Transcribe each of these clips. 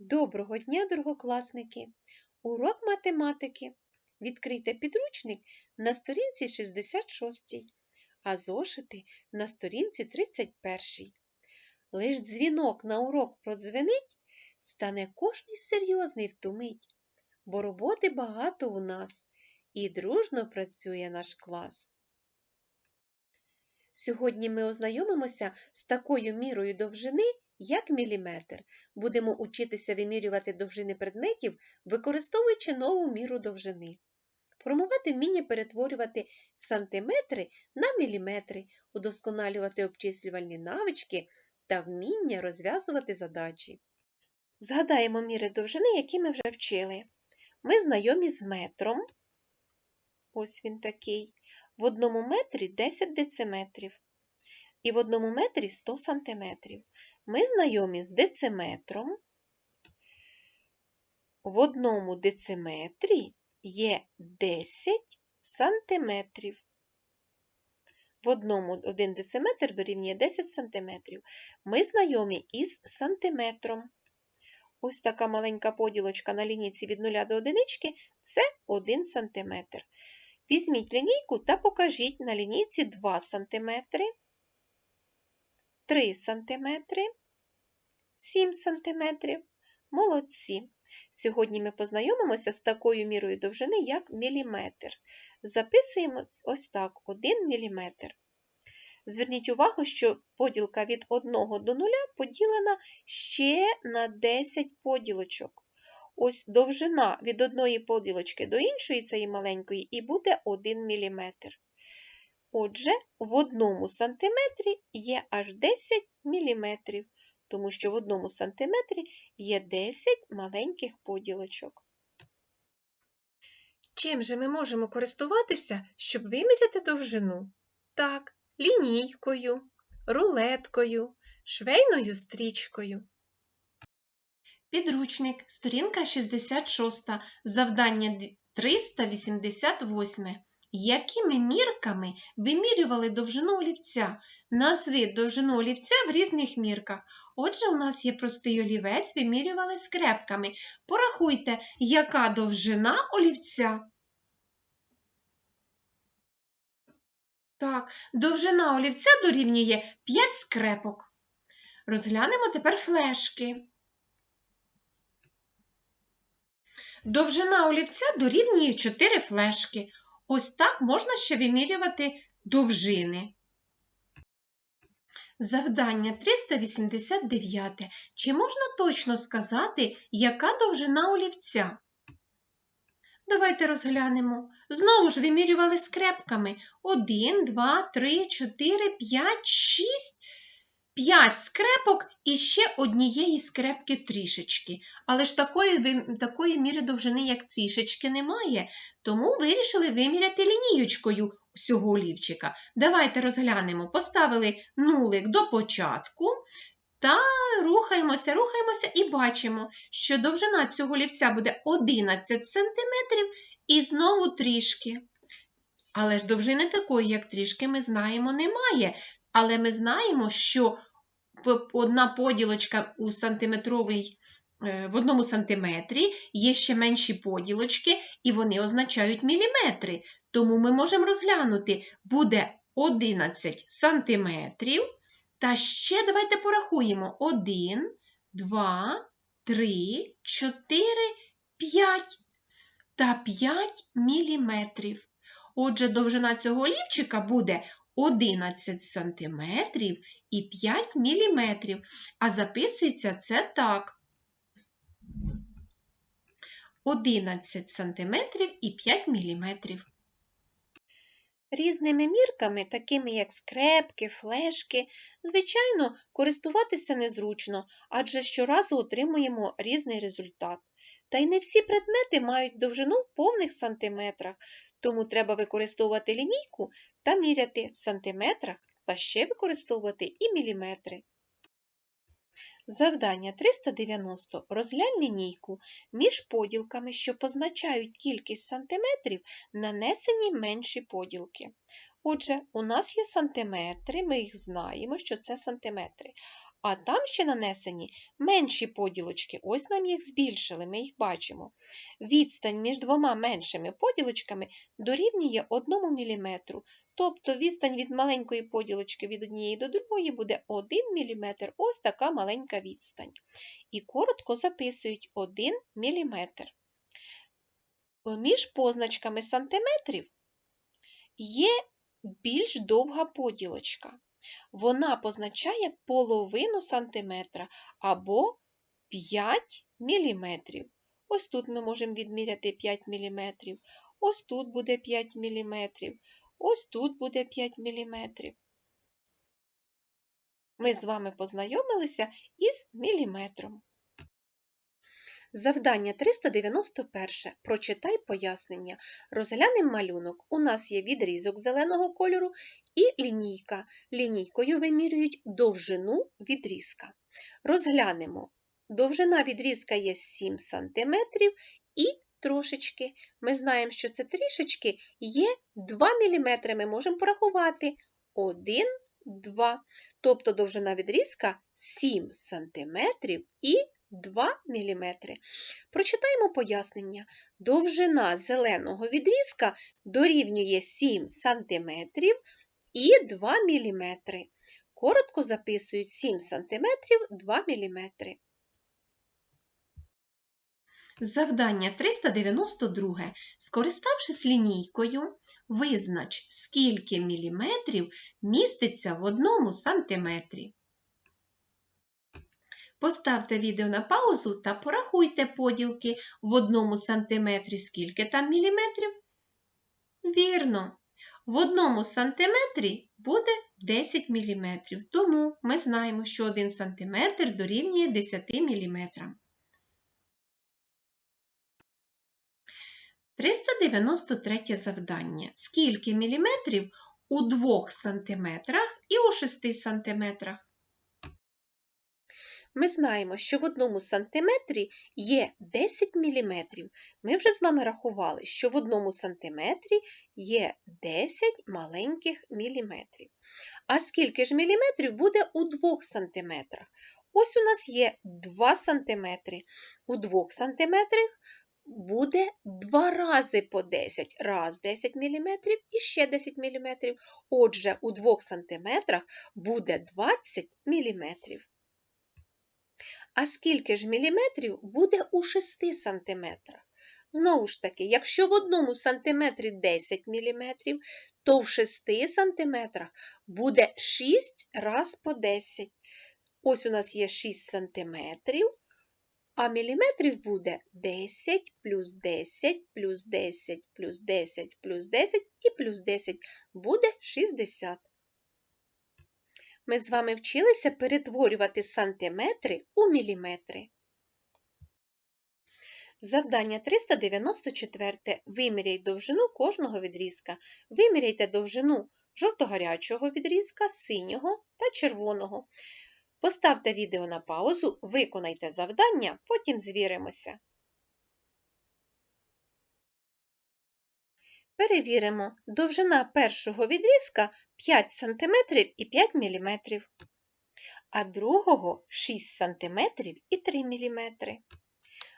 Доброго дня, другокласники! Урок математики. Відкрийте підручник на сторінці 66, а зошити на сторінці 31. Лиш дзвінок на урок продзвенить, стане кожний серйозний втумить, бо роботи багато у нас і дружно працює наш клас. Сьогодні ми ознайомимося з такою мірою довжини, як міліметр. Будемо учитися вимірювати довжини предметів, використовуючи нову міру довжини. Формувати вміння перетворювати сантиметри на міліметри, удосконалювати обчислювальні навички та вміння розв'язувати задачі. Згадаємо міри довжини, які ми вже вчили. Ми знайомі з метром. Ось він такий. В одному метрі 10 дециметрів. І в одному метрі 100 сантиметрів. Ми знайомі з дециметром. В одному дециметрі є 10 сантиметрів. В одному 1 дециметр дорівнює 10 сантиметрів. Ми знайомі із сантиметром. Ось така маленька поділочка на лінійці від 0 до 1 – це 1 сантиметр. Візьміть лінійку та покажіть на лінійці 2 см, 3 см, 7 см. Молодці! Сьогодні ми познайомимося з такою мірою довжини, як міліметр. Записуємо ось так 1 мм. Зверніть увагу, що поділка від 1 до 0 поділена ще на 10 поділочок. Ось довжина від одної поділочки до іншої цієї маленької і буде 1 мм. Отже, в одному сантиметрі є аж 10 мм, тому що в одному сантиметрі є 10 маленьких поділочок. Чим же ми можемо користуватися, щоб виміряти довжину? Так, лінійкою, рулеткою, швейною стрічкою. Підручник, сторінка 66, завдання 388. Якими мірками вимірювали довжину олівця? Назви довжину олівця в різних мірках. Отже, у нас є простий олівець, вимірювали скрепками. Порахуйте, яка довжина олівця. Так, довжина олівця дорівнює 5 скрепок. Розглянемо тепер флешки. Довжина олівця дорівнює 4 флешки. Ось так можна ще вимірювати довжини. Завдання 389. Чи можна точно сказати, яка довжина олівця? Давайте розглянемо. Знову ж вимірювали скрепками. 1, 2, 3, 4, 5, 6. 5 скрепок і ще однієї скрепки трішечки. Але ж такої, такої міри довжини, як трішечки, немає, тому вирішили виміряти лінієчкою цього олівчика. Давайте розглянемо. Поставили нулик до початку та рухаємося, рухаємося і бачимо, що довжина цього олівця буде 11 см і знову трішки. Але ж довжини такої, як трішки, ми знаємо, немає. Але ми знаємо, що одна поділочка у сантиметровий, в одному сантиметрі є ще менші поділочки, і вони означають міліметри. Тому ми можемо розглянути, буде 11 сантиметрів. Та ще давайте порахуємо: 1, 2, 3, 4, 5 та 5 міліметрів. Отже, довжина цього олівчика буде 11 см і 5 мм, а записується це так. 11 см і 5 мм. Різними мірками, такими як скрепки, флешки, звичайно, користуватися незручно, адже щоразу отримуємо різний результат. Та й не всі предмети мають довжину в повних сантиметрах, тому треба використовувати лінійку та міряти в сантиметрах та ще використовувати і міліметри. Завдання 390. Розглянь лінійку. Між поділками, що позначають кількість сантиметрів, нанесені менші поділки. Отже, у нас є сантиметри, ми їх знаємо, що це сантиметри. А там ще нанесені менші поділочки. Ось нам їх збільшили, ми їх бачимо. Відстань між двома меншими поділочками дорівнює 1 мм. Тобто відстань від маленької поділочки від однієї до другої буде 1 мм. Ось така маленька відстань. І коротко записують 1 мм. Між позначками сантиметрів є більш довга поділочка. Вона позначає половину сантиметра або 5 міліметрів. Ось тут ми можемо відміряти 5 мм, ось тут буде 5 мм, ось тут буде 5 мм. Ми з вами познайомилися із міліметром. Завдання 391. Прочитай пояснення. Розглянемо малюнок. У нас є відрізок зеленого кольору і лінійка. Лінійкою вимірюють довжину відрізка. Розглянемо. Довжина відрізка є 7 см і трошечки. Ми знаємо, що це трішечки є 2 мм. Ми можемо порахувати 1, 2. Тобто довжина відрізка 7 см і 2 мм. Прочитаємо пояснення. Довжина зеленого відрізка дорівнює 7 см і 2 мм. Коротко записують 7 см 2 мм. Завдання 392. Скориставшись лінійкою, визнач, скільки міліметрів міститься в одному сантиметрі. Поставте відео на паузу та порахуйте поділки в одному сантиметрі, скільки там міліметрів. Вірно, в одному сантиметрі буде 10 міліметрів, тому ми знаємо, що 1 сантиметр дорівнює 10 міліметрам. 393 завдання. Скільки міліметрів у 2 сантиметрах і у 6 сантиметрах? Ми знаємо, що в одному сантиметрі є 10 мм. Ми вже з вами рахували, що в одному сантиметрі є 10 маленьких міліметрів. А скільки ж міліметрів буде у 2 сантиметрах? Ось у нас є 2 сантиметри. У 2 сантиметрах буде 2 рази по 10. Раз 10 мм і ще 10 мм. Отже, у 2 сантиметрах буде 20 мм. А скільки ж міліметрів буде у 6 сантиметрах? Знову ж таки, якщо в одному сантиметрі 10 міліметрів, то в 6 сантиметрах буде 6 раз по 10. Ось у нас є 6 сантиметрів, а міліметрів буде 10 плюс 10 плюс 10 плюс 10 плюс 10 і плюс 10 буде 60. Ми з вами вчилися перетворювати сантиметри у міліметри. Завдання 394. Виміряй довжину кожного відрізка. Виміряйте довжину жовто-гарячого відрізка, синього та червоного. Поставте відео на паузу, виконайте завдання, потім звіримося. Перевіримо, довжина першого відрізка 5 см і 5 мм, а другого 6 см і 3 мм,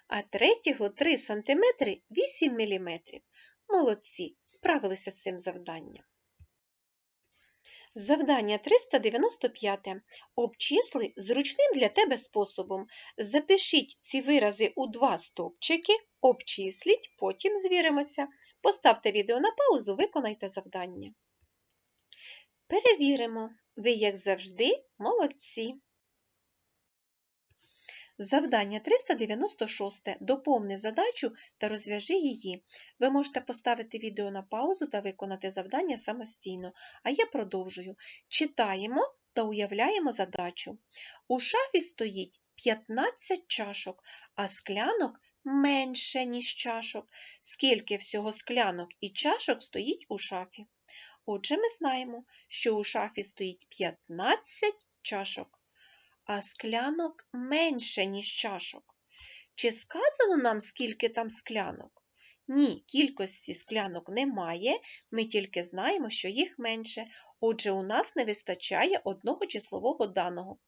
а третього 3 см 8 мм. Молодці, справилися з цим завданням. Завдання 395. Обчисли зручним для тебе способом. Запишіть ці вирази у два стовпчики, обчисліть, потім звіримося. Поставте відео на паузу, виконайте завдання. Перевіримо. Ви, як завжди, молодці. Завдання 396. Доповни задачу та розв'яжи її. Ви можете поставити відео на паузу та виконати завдання самостійно, а я продовжую. Читаємо та уявляємо задачу. У шафі стоїть 15 чашок, а склянок менше, ніж чашок. Скільки всього склянок і чашок стоїть у шафі? Отже, ми знаємо, що у шафі стоїть 15 чашок а склянок менше, ніж чашок. Чи сказано нам, скільки там склянок? Ні, кількості склянок немає, ми тільки знаємо, що їх менше. Отже, у нас не вистачає одного числового даного.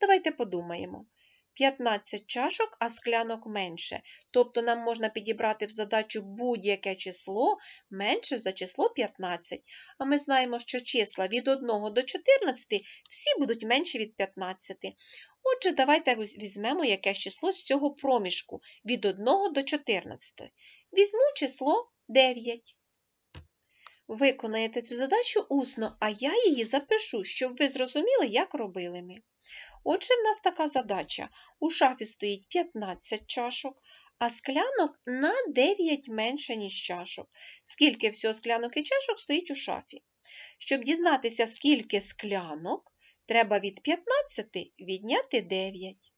Давайте подумаємо. 15 чашок, а склянок менше. Тобто нам можна підібрати в задачу будь-яке число менше за число 15. А ми знаємо, що числа від 1 до 14 всі будуть менші від 15. Отже, давайте візьмемо якесь число з цього проміжку від 1 до 14. Візьму число 9. Виконаєте цю задачу усно, а я її запишу, щоб ви зрозуміли, як робили ми. Отже, в нас така задача. У шафі стоїть 15 чашок, а склянок на 9 менше, ніж чашок. Скільки всього склянок і чашок стоїть у шафі? Щоб дізнатися, скільки склянок, треба від 15 відняти 9.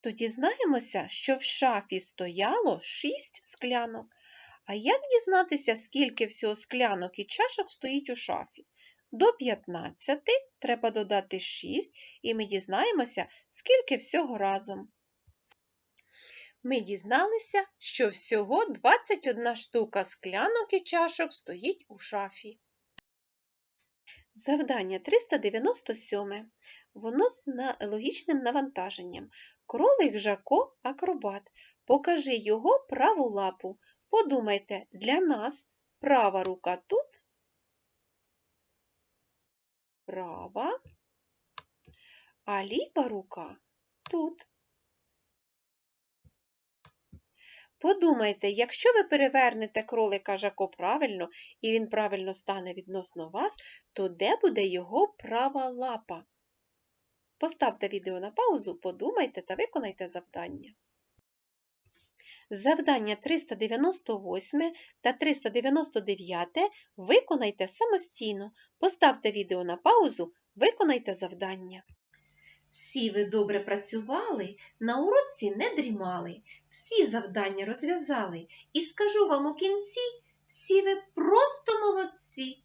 То дізнаємося, що в шафі стояло 6 склянок. А як дізнатися, скільки всього склянок і чашок стоїть у шафі? До 15 треба додати 6, і ми дізнаємося, скільки всього разом. Ми дізналися, що всього 21 штука склянок і чашок стоїть у шафі. Завдання 397. Воно з логічним навантаженням. Кролик Жако акробат. Покажи його праву лапу. Подумайте, для нас права рука тут, права, а ліва рука тут. Подумайте, якщо ви перевернете кролика Жако правильно, і він правильно стане відносно вас, то де буде його права лапа? Поставте відео на паузу, подумайте та виконайте завдання. Завдання 398 та 399 виконайте самостійно. Поставте відео на паузу, виконайте завдання. Всі ви добре працювали, на уроці не дрімали, всі завдання розв'язали. І скажу вам у кінці, всі ви просто молодці.